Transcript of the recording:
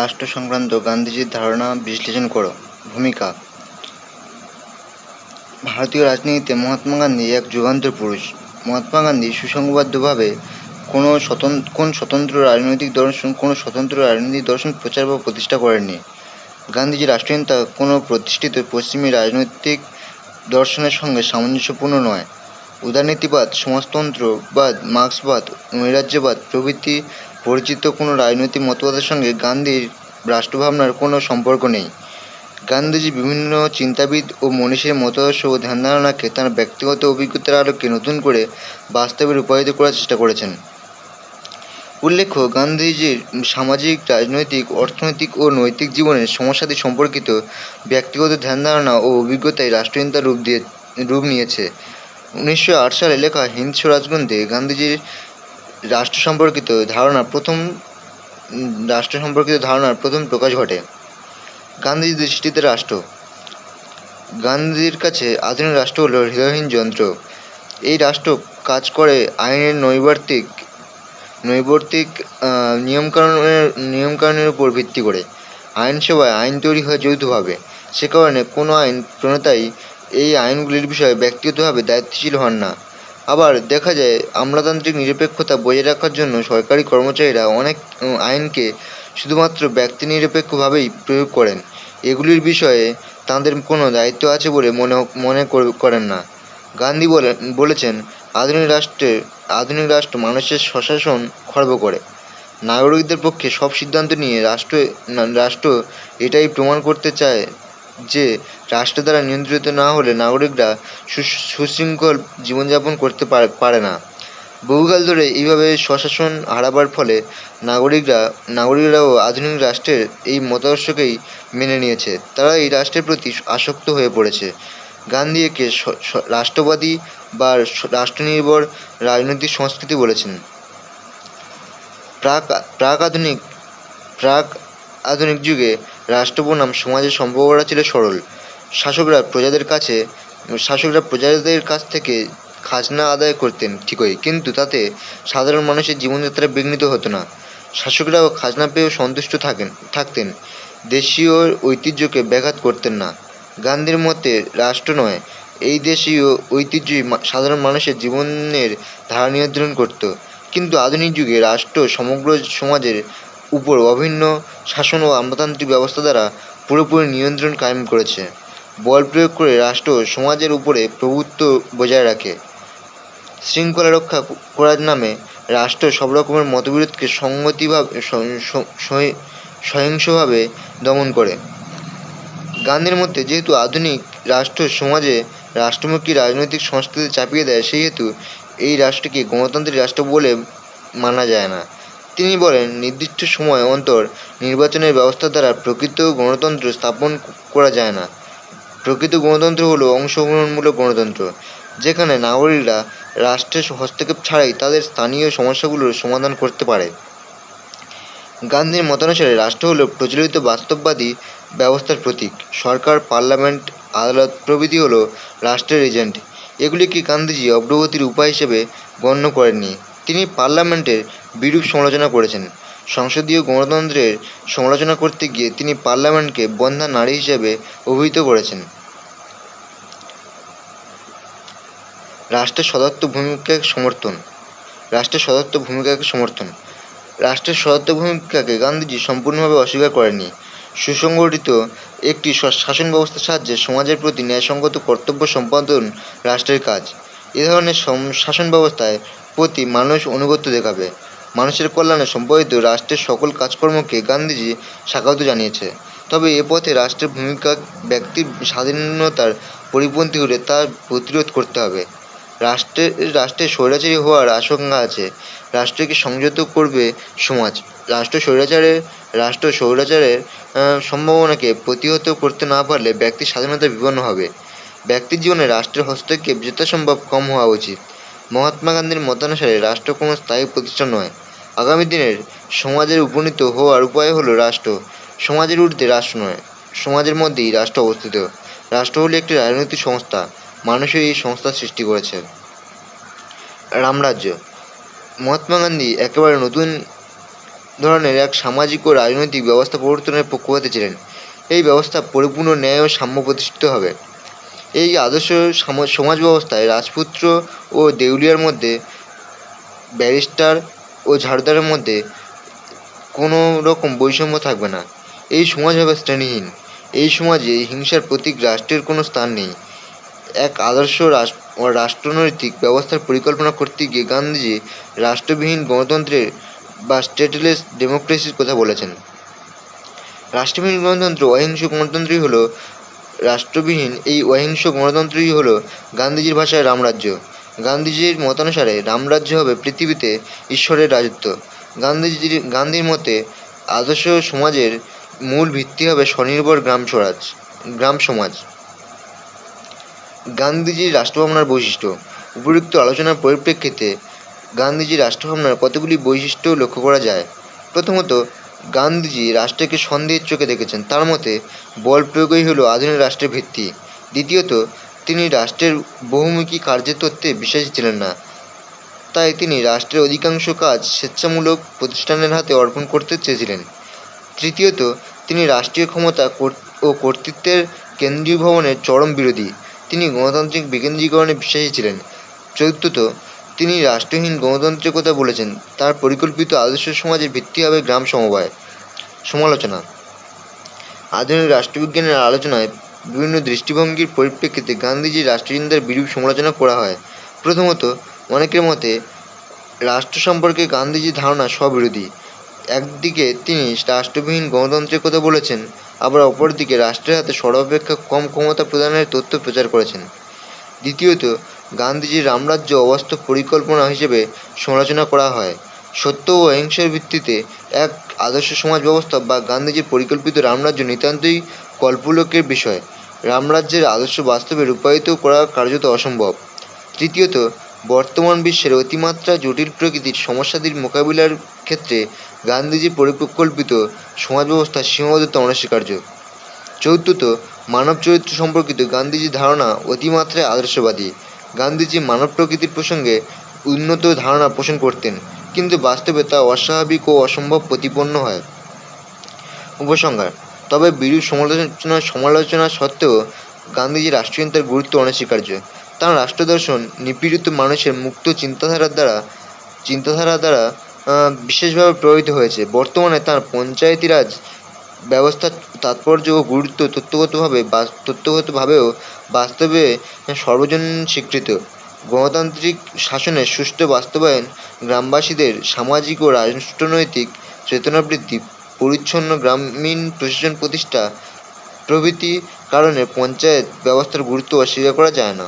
রাষ্ট্র সংক্রান্ত গান্ধীজির ধারণা বিশ্লেষণ করো। ভূমিকা। ভারতীয় রাজনীতিতে মহাত্মা গান্ধী এক যুগান্তর পুরুষ। মহাত্মা গান্ধী সুসংবদ্ধভাবে কোনো স্বতন্ত্র কোন স্বতন্ত্র রাজনৈতিক দর্শন, কোনো স্বতন্ত্র রাজনৈতিক দর্শন প্রচার বা প্রতিষ্ঠা করেননি। গান্ধীজি রাষ্ট্রহীনতা কোনো প্রতিষ্ঠিত পশ্চিমী রাজনৈতিক দর্শনের সঙ্গে সামঞ্জস্যপূর্ণ নয়। উদারনীতিবাদ, সমাজতন্ত্রবাদ, মার্ক্সবাদ, নৈরাজ্যবাদ প্রভৃতি পরিচিত কোনো রাজনৈতিক মতবাদের সঙ্গে গান্ধীর রাষ্ট্রভাবনার কোনো সম্পর্ক নেই। গান্ধীজি বিভিন্ন চিন্তাবিদ ও মনীষীর মতাদর্শ ও ধ্যান ধারণাকে তাঁর ব্যক্তিগত অভিজ্ঞতার আলোকে নতুন করে বাস্তবে রূপায়িত করার চেষ্টা করেছেন। উল্লেখ্য, গান্ধীজির সামাজিক, রাজনৈতিক, অর্থনৈতিক ও নৈতিক জীবনের সমস্যাদি সম্পর্কিত ব্যক্তিগত ধ্যান ধারণা ও অভিজ্ঞতায় রাষ্ট্রহীনতার রূপ দিয়ে, রূপ নিয়েছে। উনিশশো আট সালে লেখা হিন্দ স্বরাজ গ্রন্থে গান্ধীজির রাষ্ট্র সম্পর্কিত ধারণা প্রথম, রাষ্ট্র সম্পর্কিত ধারণার প্রথম প্রকাশ ঘটে গান্ধীজির দৃষ্টিতে রাষ্ট্র। গান্ধীর কাছে আধুনিক রাষ্ট্র হল হৃদয়হীন যন্ত্র। এই রাষ্ট্র কাজ করে আইনের নৈবার্তিক, নৈবর্তিক নিয়মকানুনের নিয়মকানুনের উপর ভিত্তি করে। আইনসভায় আইন তৈরি হয় যৌথভাবে। সে কারণে কোনো আইন প্রণেতাই এই আইনগুলির বিষয়ে ব্যক্তিগতভাবে দায়িত্বশীল হন না। আবার দেখা যায়, আমলাতান্ত্রিক নিরপেক্ষতা বজায় রাখার জন্য সরকারি কর্মচারীরা অনেক আইনকে শুধুমাত্র ব্যক্তি নিরপেক্ষভাবেই প্রয়োগ করেন। এগুলির বিষয়ে তাঁদের কোনো দায়িত্ব আছে বলে মনে মনে করেন না। গান্ধী বলেন বলেছেন, আধুনিক রাষ্ট্রে আধুনিক রাষ্ট্র মানুষের স্বশাসন খর্ব করে। নাগরিকদের পক্ষে সব সিদ্ধান্ত নিয়ে রাষ্ট্র রাষ্ট্র এটাই প্রমাণ করতে চায় যে রাষ্ট্র দ্বারা নিয়ন্ত্রিত না হলে নাগরিকরা সুশৃঙ্খল জীবনযাপন করতে পারে- না। বহুকাল ধরে এইভাবে স্বশাসন হারাবার ফলে নাগরিকরা, নাগরিকরাও আধুনিক রাষ্ট্রের এই মতাদর্শকেই মেনে নিয়েছে। তারা এই রাষ্ট্রের প্রতি আসক্ত হয়ে পড়েছে। গান্ধী একে রাষ্ট্রবাদী বা রাষ্ট্রনির্ভর রাজনৈতিক সংস্কৃতি বলেছেন। প্রাক প্রাক আধুনিক, প্রাক আধুনিক যুগে রাষ্ট্র বনাম সমাজের সম্পর্কটা ছিল সরল। শাসকরা প্রজাদের কাছে, শাসকরা প্রজাদের কাছ থেকে খাজনা আদায় করতেন ঠিকই, কিন্তু তাতে সাধারণ মানুষের জীবনযাত্রা বিঘ্নিত হতো না। শাসকরাও খাজনা পেয়েও সন্তুষ্ট থাকেন, থাকতেন। দেশীয় ঐতিহ্যকে ব্যাঘাত করতেন না। গান্ধীর মতে, রাষ্ট্র নয়, এই দেশীয় ঐতিহ্যই সাধারণ মানুষের জীবনের ধারা নিয়ন্ত্রণ করত। কিন্তু আধুনিক যুগে রাষ্ট্র সমগ্র সমাজের উপর অভিন্ন শাসন ও আমলাতান্ত্রিক ব্যবস্থা দ্বারা পুরোপুরি নিয়ন্ত্রণ কায়েম করেছে। বল প্রয়োগ করে রাষ্ট্র সমাজের উপরে প্রভুত্ব বজায় রাখে। শৃঙ্খলা রক্ষা করার নামে রাষ্ট্র সব রকমের মতবিরোধকে সংগতিভাবে সহিংসভাবে দমন করে। গান্ধীর মধ্যে যেহেতু আধুনিক রাষ্ট্র সমাজে রাষ্ট্রমুখী রাজনৈতিক সংস্কৃতি চাপিয়ে দেয়, সেহেতু এই রাষ্ট্রকে গণতান্ত্রিক রাষ্ট্র বলে মানা যায় না। তিনি বলেন, নির্দিষ্ট সময় অন্তর নির্বাচনের ব্যবস্থা দ্বারা প্রকৃত গণতন্ত্র স্থাপন করা যায় না। প্রকৃত গণতন্ত্র হলো অংশগ্রহণমূলক গণতন্ত্র, যেখানে নাগরিকরা রাষ্ট্রের হস্তক্ষেপ ছাড়াই তাদের স্থানীয় সমস্যাগুলোর সমাধান করতে পারে। গান্ধীর মতানুসারে, রাষ্ট্র হলো প্রচলিত বাস্তববাদী ব্যবস্থার প্রতীক। সরকার, পার্লামেন্ট, আদালত প্রভৃতি হলো রাষ্ট্রের এজেন্ট। এগুলিকে গান্ধীজি অগ্রগতির উপায় হিসেবে গণ্য করেননি। তিনি পার্লামেন্টের বিরূপ সমালোচনা করেছেন। সংসদীয় গণতন্ত্রের সমালোচনা করতে গিয়ে তিনি পার্লামেন্টকে বন্ধা নারী হিসেবে অভিহিত করেছেন। রাষ্ট্রের সদত্ত ভূমিকাকে সমর্থন। রাষ্ট্রের সদত্ত ভূমিকাকে সমর্থন। রাষ্ট্রের সদত্ত ভূমিকাকে গান্ধীজি সম্পূর্ণভাবে অস্বীকার করেনি সুসংগঠিত একটি শাসন ব্যবস্থার সাহায্যে সমাজের প্রতি ন্যায়সঙ্গত কর্তব্য সম্পাদন রাষ্ট্রের কাজ। এ ধরনের শাসন ব্যবস্থায় প্রতি মানুষ অনুগত্য দেখাবে। মানুষের কল্যাণে সম্পাদিত রাষ্ট্রের সকল কাজকর্মকে গান্ধীজি স্বাগত জানিয়েছে। তবে এ পথে রাষ্ট্রের ভূমিকা, ব্যক্তির স্বাধীনতার পরিপন্থী হলে তার প্রতিরোধ করতে হবে। রাষ্ট্রের রাষ্ট্রের স্বৈরাচারী হওয়ার আশঙ্কা আছে। রাষ্ট্রকে সংযত করবে সমাজ। রাষ্ট্র স্বৈরাচারের রাষ্ট্র স্বৈরাচারের সম্ভাবনাকে প্রতিহত করতে না পারলে ব্যক্তির স্বাধীনতা বিপন্ন হবে। ব্যক্তির জীবনে রাষ্ট্রের হস্তক্ষেপ যথাসম্ভব কম হওয়া উচিত। মহাত্মা গান্ধীর মতানুসারে রাষ্ট্র কোনো স্থায়ী প্রতিষ্ঠান নয়। আগামী দিনের সমাজের উপনীত হওয়ার উপায় হলো রাষ্ট্র। সমাজের ঊর্ধ্বে রাষ্ট্র নয়, সমাজের মধ্যেই রাষ্ট্র অবস্থিত। রাষ্ট্র হলো একটি রাজনৈতিক সংস্থা মানুষই এই সংস্থা সৃষ্টি করেছে। রামরাজ্য মহাত্মা গান্ধী একেবারে নতুন ধরনের এক সামাজিক ও রাজনৈতিক ব্যবস্থা প্রবর্তনের পক্ষপাতী ছিলেন। এই ব্যবস্থা পরিপূর্ণ ন্যায় ও সাম্য প্রতিষ্ঠিত হবে। এই আদর্শ সাম- সমাজ ব্যবস্থায় রাজপুত্র ও দেউলিয়ার মধ্যে ব্যারিস্টার ও ঝাড়ুদারের মধ্যে কোনো রকম বৈষম্য থাকবে না। এই সমাজ হবে শ্রেণীহীন এই সমাজে হিংসার প্রতীক রাষ্ট্রের কোনো স্থান নেই। এক আদর্শ রাষ্ট্রনৈতিক ব্যবস্থার পরিকল্পনা করতে গিয়ে গান্ধীজি রাষ্ট্রবিহীন গণতন্ত্রের বা স্টেটলেস ডেমোক্রেসির কথা বলেছেন। রাষ্ট্রবিহীন গণতন্ত্র অহিংস গণতন্ত্রই হলো রাষ্ট্রবিহীন এই অহিংস গণতন্ত্রই হলো গান্ধীজির ভাষায় রামরাজ্য। গান্ধীজির মতানুসারে রামরাজ্য হবে পৃথিবীতে ঈশ্বরের রাজত্ব। গান্ধীজির, গান্ধীর মতে আদর্শ সমাজের মূল ভিত্তি হবে স্বনির্ভর গ্রাম স্বরাজ, গ্রাম সমাজ। গান্ধীজির রাষ্ট্রভাবনার বৈশিষ্ট্য। উপযুক্ত আলোচনার পরিপ্রেক্ষিতে গান্ধীজির রাষ্ট্রভাবনার কতগুলি বৈশিষ্ট্য লক্ষ্য করা যায়? প্রথমত গান্ধীজি রাষ্ট্রকে সন্দেহের চোখে দেখেছেন। তার মতে, বল প্রয়োগই হলো আধুনিক রাষ্ট্রের ভিত্তি। দ্বিতীয়ত, তিনি রাষ্ট্রের বহুমুখী কার্যের তত্ত্বে বিশ্বাসী ছিলেন না। তাই তিনি রাষ্ট্রের অধিকাংশ কাজ স্বেচ্ছামূলক প্রতিষ্ঠানের হাতে অর্পণ করতে চেয়েছিলেন। তৃতীয়ত, তিনি রাষ্ট্রীয় ক্ষমতা ও কর্তৃত্বের কেন্দ্রীয় ভবনের চরম বিরোধী। তিনি গণতান্ত্রিক বিকেন্দ্রীকরণে বিশ্বাসী ছিলেন। চতুর্থত তিনি রাষ্ট্রহীন গণতন্ত্রের কথা বলেছেন। তার পরিকল্পিত আদর্শ সমাজের ভিত্তি হবে গ্রাম সমবায়। সমালোচনা। আধুনিক রাষ্ট্রবিজ্ঞানের আলোচনায় বিভিন্ন দৃষ্টিভঙ্গির পরিপ্রেক্ষিতে গান্ধীজির রাষ্ট্রচিন্তার বিরূপ সমালোচনা করা হয়। প্রথমত, অনেকের মতে রাষ্ট্র সম্পর্কে গান্ধীজির ধারণা স্ববিরোধী। একদিকে তিনি রাষ্ট্রবিহীন গণতন্ত্রের কথা বলেছেন, আবার অপরদিকে রাষ্ট্রের হাতে সর্বাপেক্ষা কম ক্ষমতা প্রদানের তথ্য প্রচার করেছেন। দ্বিতীয়ত গান্ধীজির রামরাজ্য অবাস্তব পরিকল্পনা হিসেবে সমালোচনা করা হয়। সত্য ও অহিংসার ভিত্তিতে এক আদর্শ সমাজ ব্যবস্থা বা গান্ধীজির পরিকল্পিত রামরাজ্য নিতান্তই কল্পলোকের বিষয়। রামরাজ্যের আদর্শ বাস্তবে রূপায়িত করা কার্যত অসম্ভব। তৃতীয়ত, বর্তমান বিশ্বের অতিমাত্রা জটিল প্রকৃতির সমস্যাদির মোকাবিলার ক্ষেত্রে গান্ধীজির পরিকল্পিত সমাজ ব্যবস্থা সীমাবদ্ধতা অনস্বীকার্য। চতুর্থত মানব চরিত্র সম্পর্কিত গান্ধীজির ধারণা অতিমাত্রায় আদর্শবাদী। গান্ধীজি মানব প্রকৃতির প্রসঙ্গে উন্নত ধারণা পোষণ করতেন, কিন্তু বাস্তবে তা অস্বাভাবিক ও অসম্ভব প্রতিপন্ন হয়। উপসংহার, তবে বিরূপ সমালোচনা সমালোচনা সত্ত্বেও গান্ধীজি রাষ্ট্রচিন্তার গুরুত্ব অনস্বীকার্য। তাঁর রাষ্ট্রদর্শন নিপীড়িত মানুষের মুক্ত চিন্তাধারার দ্বারা চিন্তাধারা দ্বারা বিশেষভাবে প্রভাবিত হয়েছে। বর্তমানে তাঁর পঞ্চায়েতি রাজ ব্যবস্থার তাৎপর্য ও গুরুত্ব তত্ত্বগতভাবে বা তত্ত্বগতভাবেও বাস্তবে সর্বজনীন স্বীকৃত। গণতান্ত্রিক শাসনের সুষ্ঠু বাস্তবায়ন গ্রামবাসীদের সামাজিক ও রাষ্ট্রনৈতিক চেতনা বৃদ্ধি, পরিচ্ছন্ন গ্রামীণ প্রশাসন প্রতিষ্ঠা প্রভৃতি কারণে পঞ্চায়েত ব্যবস্থার গুরুত্ব অস্বীকার করা যায় না।